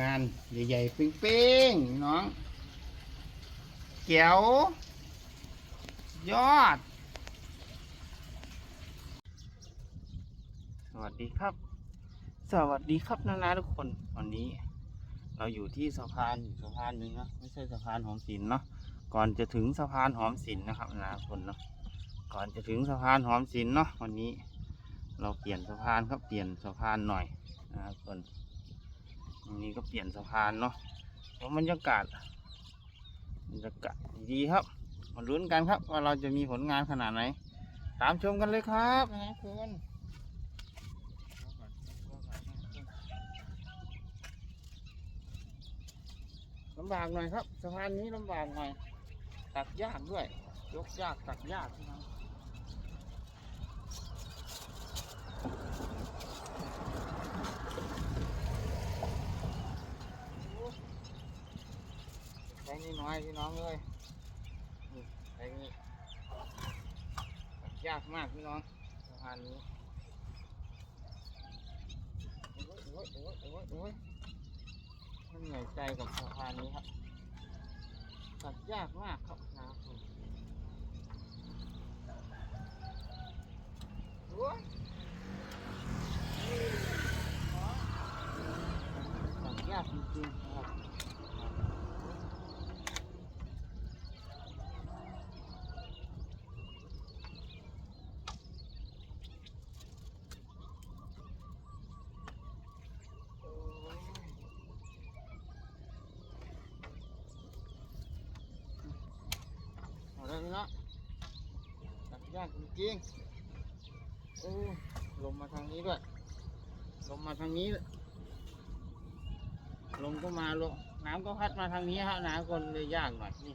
งานใหญ่ๆเป้งๆน้องแก้วยอด สวัสดีครับ สวัสดีครับนานาทุกคนวันนี้ เราอยู่ที่สะพานอยู่สะพานหนึ่งนะไม่ใช่สะพานหอมสินเนาะก่อนจะถึงสะพานหอมสินนะครับนานาทุกคนเนาะก่อนจะถึงสะพานหอมสินเนาะวันนี้ เราเปลี่ยนสะพานครับเปลี่ยนสะพานหน่อยนะครับทุกคน วันนี้ก็เปลี่ยนสะพานเนาะเพราะบรรยากาศบรรยากาศดีครับมาลุ้นกันครับ ว่าเราจะมีผลงานขนาดไหน ตามชมกันเลยครับนะคุณลำบากหน่อยครับสะพานนี้ลำบากหน่อยตักยากด้วย ยกยากตักยากพี่น้อง นี่น้อยพี่น้องเลยนี่ใช้นี่ตักยากมากพี่น้องสะพานนี้โอ้ยโอ้ยโอ้ยโอ้ยโอ้ยมันเหนื่อยใจกับสะพานนี้ครับตัดยากมากครับนะครับผมโอ้ยตัดยากจริงๆนะครับโอ้ย เอาได้ไหมเนาะตัดยากจริงๆโอ้ลมมาทางนี้ด้วยลมมาทางนี้ด้วยลมก็มาลมน้ำก็พัดมาทางนี้ฮะน้ำคนเลยยากหน่อยนี่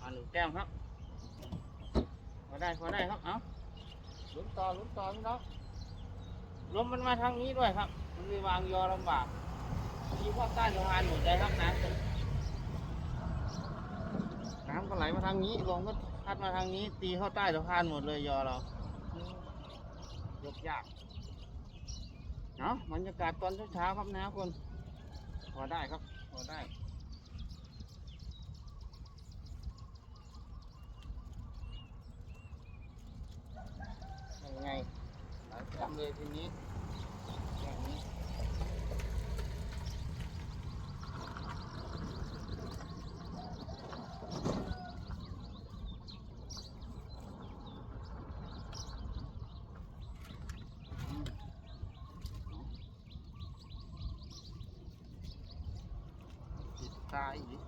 มาหนึ่งแต้มครับพอได้พอได้ครับเอาลุ้นต่อลุ้นต่อพี่น้องลมมันมาทางนี้ด้วยครับ มันเลยวางยอลำบากที่พ่อใต้สะพานหมดเลยครับน้ำน้ำก็ไหลมาทางนี้ลมก็ พัดมาทางนี้ตีเข้าใต้สะพานหมดเลยยอเรายกยากเนาะบรรยากาศตอนเช้าๆครับนะคนพอได้ครับพอได้ยังไงจำเลยทีนี้ ตาอีก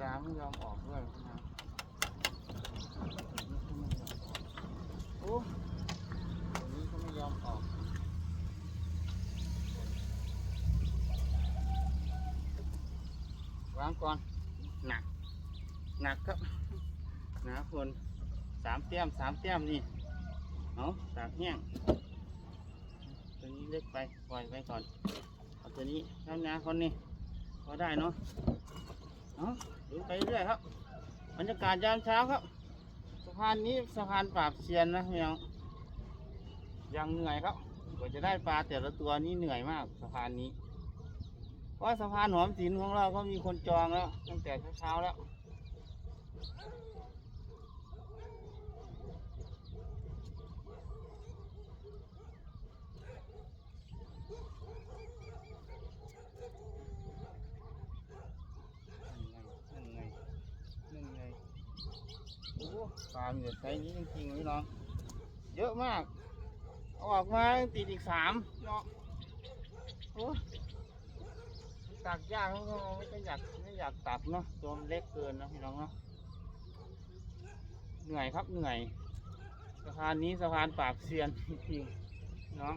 ตาไม่ยอมออกด้วยนะโอ้ตัวนี้ก็ไม่ยอมออกวางก่อนหนัก หนักครับหนะคนสามเตี้ยมสามเตี้ยมนี่เอาตากแห้งตัวนี้เล็กไปปล่อยไปก่อนเอาตัวนี้น้ำยาคนนี้ พอได้เนาะเอาดูไปเรื่อยครับบรรยากาศยามเช้าครับสะพานนี้สะพานปราบเซียนนะพี่น้องยังเหนื่อยครับกว่าจะได้ปลาแต่ละตัวนี่เหนื่อยมากสะพานนี้เพราะสะพานหอมศิลของเราก็มีคนจองแล้ว ตั้งแต่เช้าๆแล้ว นั่นไง นั่นไง โอ้ ปลามีแต่ไซส์นี้จริงๆพี่น้อง เยอะมาก เอาออกมาติดอีกสามเนาะโอ้ตักยากเาไม่อยากไม่อยากตักเนาะตัวมันเล็กเกินนะพี่น้องเนาะ เหนื่อยครับเหนื่อย สะพานนี้สะพานปากเซียนจริงๆเนาะ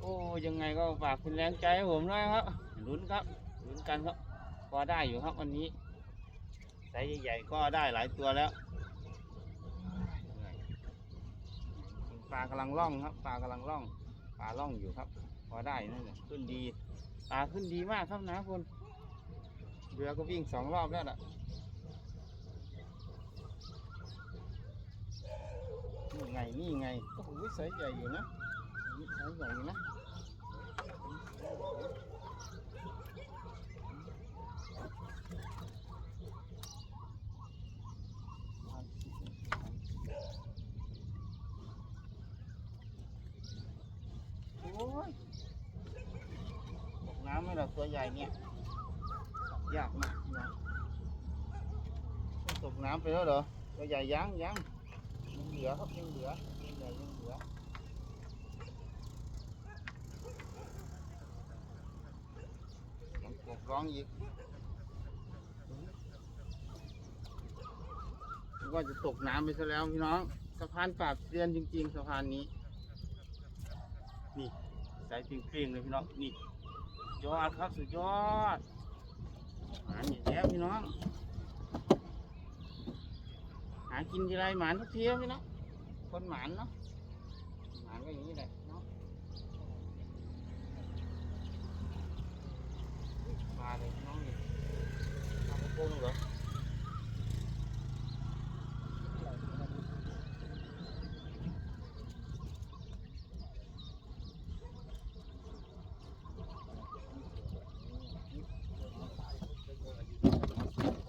โอ้ยังไงก็ฝากเป็นแรงใจให้ผมด้วยครับลุ้นครับลุ้นกันครับพอได้อยู่ครับวันนี้ไซส์ใหญ่ๆก็ได้หลายตัวแล้ว ปลากำลังล่องครับ ปลากำลังล่อง ปลาล่องอยู่ครับ พอได้นั่นแหละขึ้นดี ปลาขึ้นดีมากครับนะคุณเรือก็วิ่งสองรอบแล้วล่ะนี่ไงนี่ไงโอ้โหไซส์ใหญ่อยู่นะนี่ไซส์ใหญ่อยู่นะ ใหญ่เนี่ยยากมากนะตกน้ำไปแล้วเหรอตัวใหญ่ยังยังยังเหลือครับยังเหลือตัวใหญ่ยังเหลือยังกบร้องอีกกว่าจะตกน้ำไปซะแล้วพี่น้องสะพานปราบเซียนจริง ๆสะพานนี้ นี่สายปิงเป้งๆเลยพี่น้องนี่ ยอดครับสุดยอดหมาอย่างแย่พี่น้อง หากินทีไรหมานทุกทีครับพี่น้องคนหมานเนาะหมานก็อย่างนี้แหละเนาะมาเลยพี่น้องนี่ทำกระโปรงเหรอ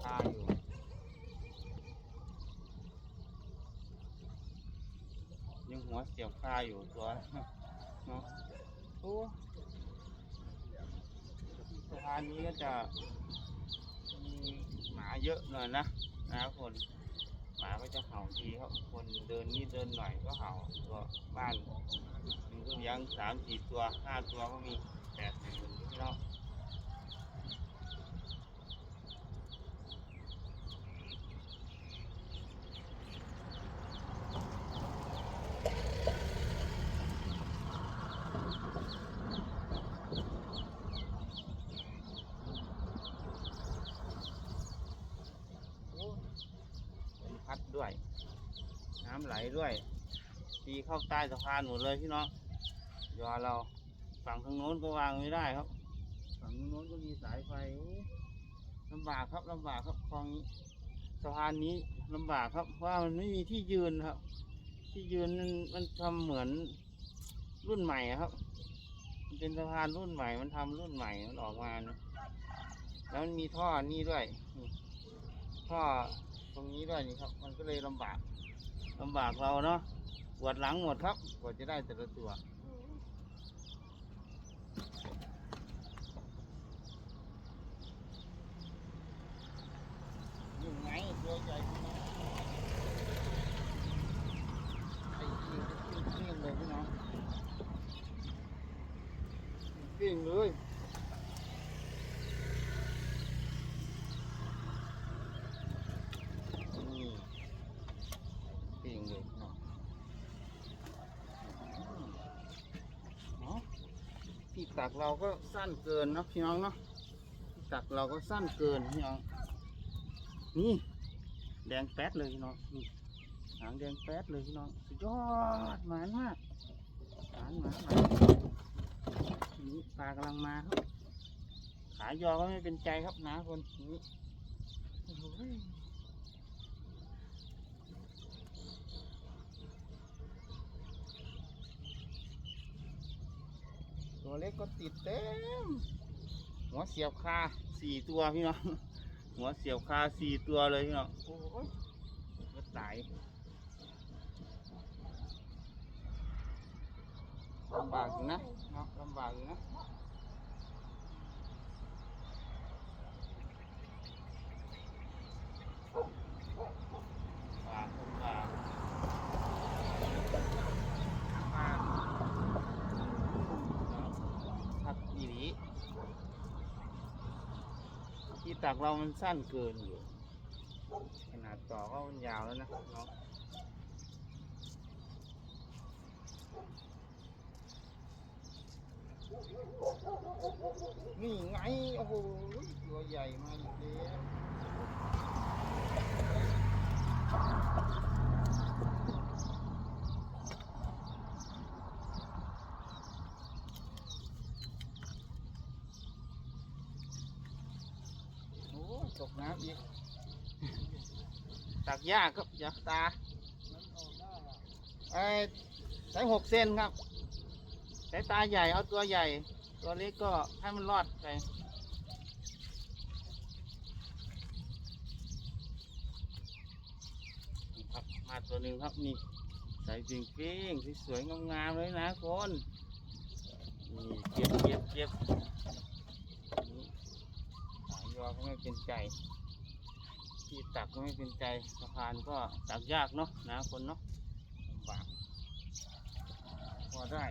คาอยู่ ยังหัวเสียบคาอยู่ตัวเนาะโอ้สะพานนี้ก็จะมีหมาเยอะหน่อยนะนะครับคนหมาก็จะเห่าทีครับคนเดินนิดเดินหน่อยก็เห่าตัวบ้านมีก็เลี้ยงสามสี่ตัวห้าตัวก็มีแปดสิบคนพี่น้อง ด้วย น้ำไหลด้วย ตีเข้าใต้สะพานหมดเลยพี่น้องยอเราฝั่งทางโน้นก็วางไม่ได้ครับ ฝั่งทางโน้นก็มีสายไฟลำบากครับลำบากครับคลองนี้สะพานนี้ลำบากครับเพราะมันไม่มีที่ยืนครับ ที่ยืนมันมันทำเหมือนรุ่นใหม่ครับมันเป็นสะพานรุ่นใหม่ มันทำรุ่นใหม่มันออกมานะแล้วมันมีท่อนี่ด้วย ท่อ ตรงนี้ด้วยนี่ครับ มันก็เลยลำบากลำบากเราเนาะปวดหลังหมดครับกว่าจะได้แต่ละตัวอยู่ไงตัวใหญ่พี่น้องไอ้เหี้ยปิ้งๆเลยพี่น้องปิ้งเลยนี่ปิ้งเลยพี่น้องเนาะ ที่ตักเราก็สั้นเกินเนาะพี่น้องเนาะที่ตักเราก็สั้นเกินพี่น้อง นี่ แดงแป๊ดเลยพี่น้องนี่หางแดงแป๊ดเลยพี่น้องสุดยอดหมานมากหมานหมานหมานนี่ปลากำลังมาครับขายอก็ไม่เป็นใจครับนะคนนี้โอ้โห ตัวเล็กก็ติดเต็ม หัวเสียบคาสี่ตัวพี่น้อง หัวเสียบคาสี่ตัวเลยพี่น้อง โอ้ยก็ตายลำบากอยู่นะเนาะลำบากอยู่นะลำบากลำบากมากพัดอีหลี จากเรามันสั้นเกินอยู่ ขนาดต่อก็มันยาวแล้วนะเนาะนี่ไง โอ้โห ตัวใหญ่มาอีกแล้วโอ้ตกน้ำอีก ตัก ยากครับอยากตาไอ้สายหกเซนครับใสายตาใหญ่เอาตัวใหญ่ ตัวเล็กก็ให้มันรอดไปครับมาตัวหนึ่งครับนี่ใส่ปิงปิงสวยงามๆเลยนะคนนี่เก็บเก็บเก็บนี่ยอก็ไม่เป็นใจ ที่ตักก็ไม่เป็นใจสะพานก็ตักยากเนาะนะคนเนาะลำบากพอได้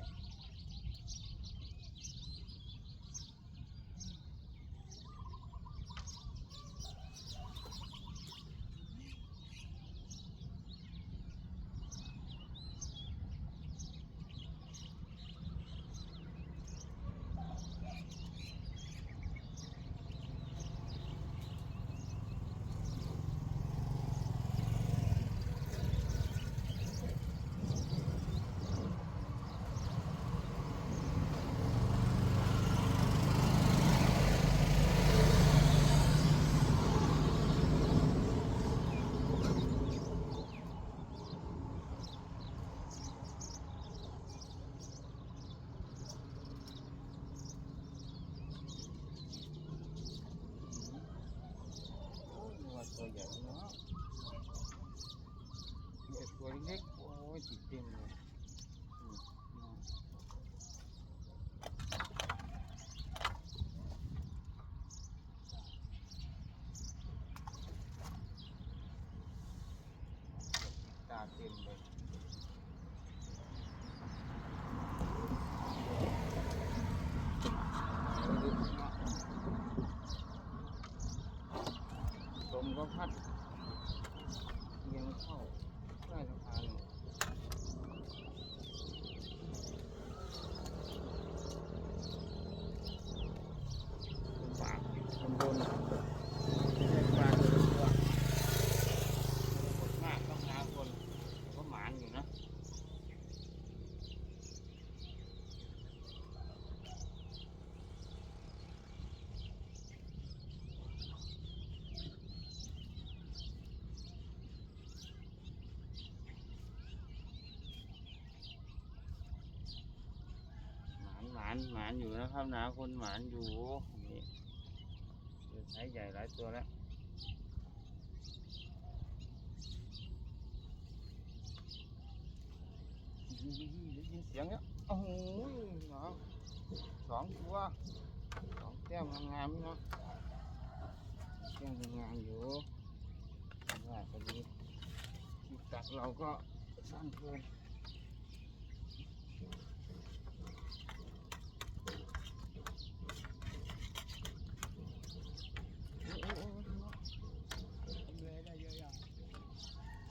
โอ้ยนึกว่าตัวใหญ่เนาะมีแต่ตัวเล็กๆโอ้ยติดเต็มเลยอืมเนาะตาเต็มเลยดูเนาะ ล มก็พัดเอียงเข้าใต้สะพานลำบากลำบนเรียกปลาตัวตัวมากต้องหาคนแต่ก็หมานอยู่นะ หมานอยู่นะครับนะคนหมานอยู่นี่เจอไซส์ใหญ่หลายตัวแล้วได้ยินเสียงแล้วโอ้โหเนาสองตัวสองแก้มงามๆเนาะแก้มงามอยู่ว่าพอดีที่ตักเราก็สั้นเกิน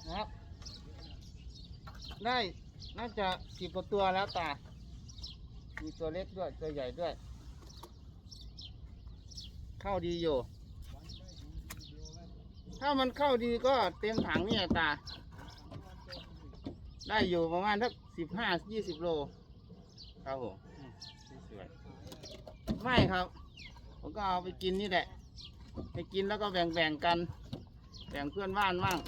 นะครับ ได้น่าจะสิบกว่าตัวแล้วตา มีตัวเล็กด้วย ตัวใหญ่ด้วย เข้าดีอยู่ ถ้ามันเข้าดีก็เต็มถังเนี่ยตา ได้อยู่ประมาณสักสิบห้ายี่สิบโล ครับผมสวยไม่ครับ ผมก็เอาไปกินนี่แหละ ไปกินแล้วก็แบ่งๆกัน แบ่งเพื่อนบ้านมั่ง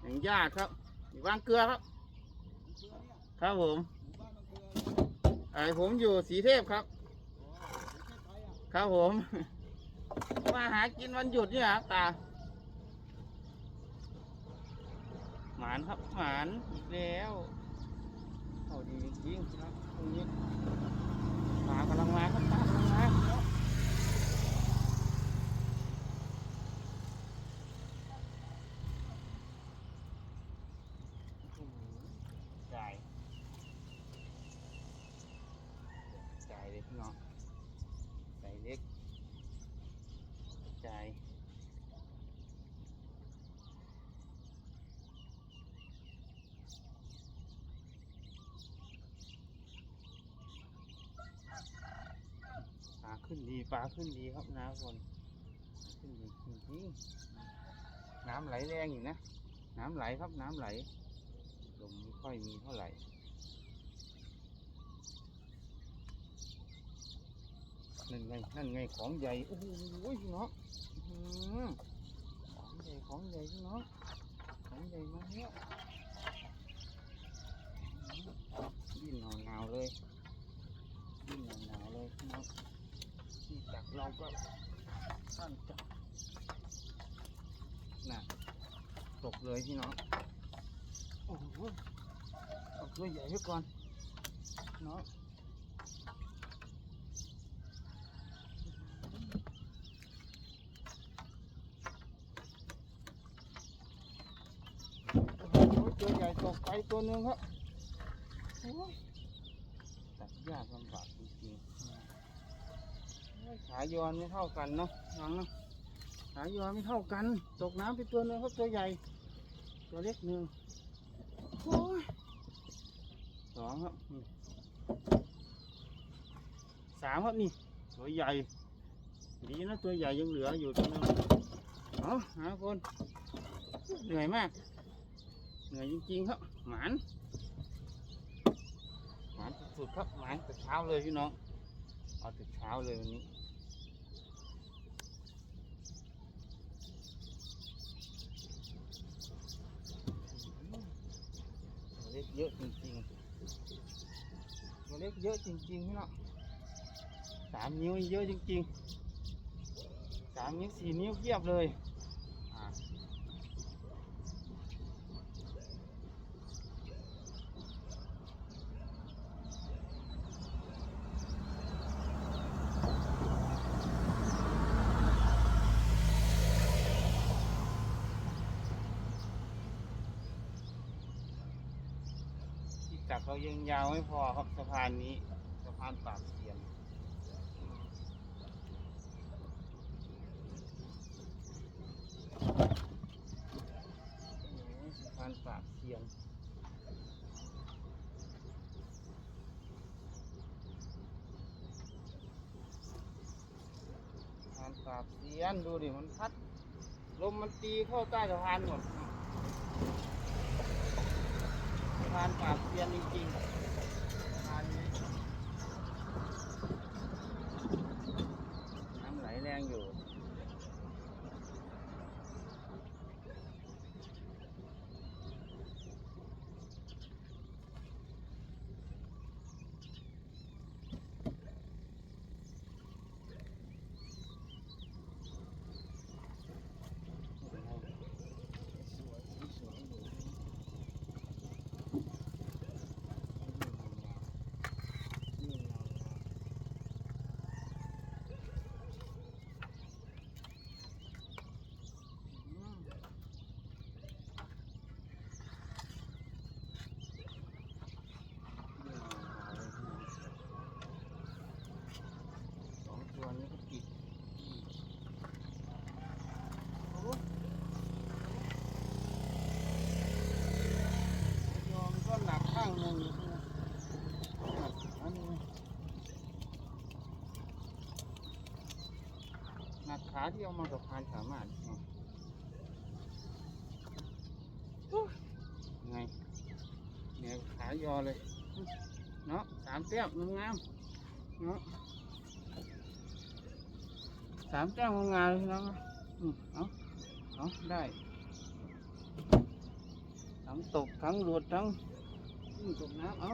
แบ่งญาติครับ อยู่บ้านเกลือครับ ครับผมไอผมอยู่สีเทพครับ ครับผม มาหากินวันหยุดนี่ครับตา หมานครับหมานอีกแล้วเอาดีจริงๆนะตรงนี้ปลากำลังมาครับปลากำลังมาโอ้โหจ่าย จ่เลยพี่น้องจ่ายเล็กจ่ายปลาขึ้นดีปลาขึ้นดีครับน้ำคนขึ้นดีจริงๆน้ำไหลแรงอยู่นะ น้ำไหลครับน้ำไหลลมไม่ค่อยมีเท่าไหร่ นั่นไงนั่นไงของใหญ่โอ้โหพี่น้องของใหญ่ของใหญ่พี่น้องของใหญ่มาแล้วดิ้นหนาวเลยดิ้นหนาวเลยพี่น้องที่จักเราก็สั้นจับน่ะตกเลยพี่น้องโอ้โหเอาตัวใหญ่ไว้ก่อนเนาะ ตัวใหญ่ต กไปตัวหนึงครับยตัดยากลำบากจริงๆโอ้ยขายอนไม่เท่ากันเนาะน้องเนาะขายอนไม่เท่ากัน ตกน้ำไปตัวหนึงครับตัวใหญ่ ตัวเล็กหนึ่งสองครับสามครับนี่ตัวใหญ่ดีนะตัวใหญ่ยังเหลืออยู่ตัวนึงเอาหาคนเหนื่อยมาก เหนื่อยจริงๆครับ หมาน หมานสุดๆครับ หมานแต่เช้าเลยพี่น้อง เอาแต่เช้าเลยวันนี้เล็กเยอะจริงๆตัวเล็กเยอะจริงๆพี่น้องสามนิ้วเยอะจริงๆสามนิ้วสี่นิ้วเทียบเลยอ่า จักเรายังยาวไม่พอครับสะพานนี้สะพานปากเสียนสะพานปากเสียนสะพานปากเสียนดูดิมันพัดลมมันตีเข้าใต้สะพานหมดานปราบเสียนจริงๆสะพานนี้น้ำไหลแรงอยู่ สองตัวนี้ก็ติดโอ้ยอมก็หนักข้างหนึ่งอยู่นะหนักขาหนึ่งหนัก ขาที่เอามากับพานสามารถเนาะโอ้ยไงเนี่ยขายอเลย เนาะสามเต้มงามๆเนาะสามแต้มงามๆเลยพี่น้องอืมเอาเอาได้ทั้งตกทั้งหลุดทั้งอืมตกน้ำเอา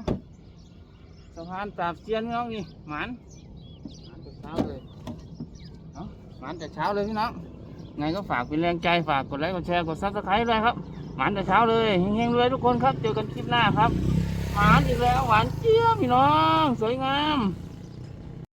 สะพานปราบเซียนพี่น้องนี่หมันหมันแต่เช้าเลย เอาหมานแต่เช้าเลยพี่น้องไงก็ฝากเป็นแรงใจฝากกดไลค์กดแชร์กดซับสไครต์ด้วยครับหมานแต่เช้าเลยเฮงๆเลยทุกคนครับเจอกันคลิปหน้าครับหวานอีกแล้วหวานเจี๊ยบพี่น้อง สวยงาม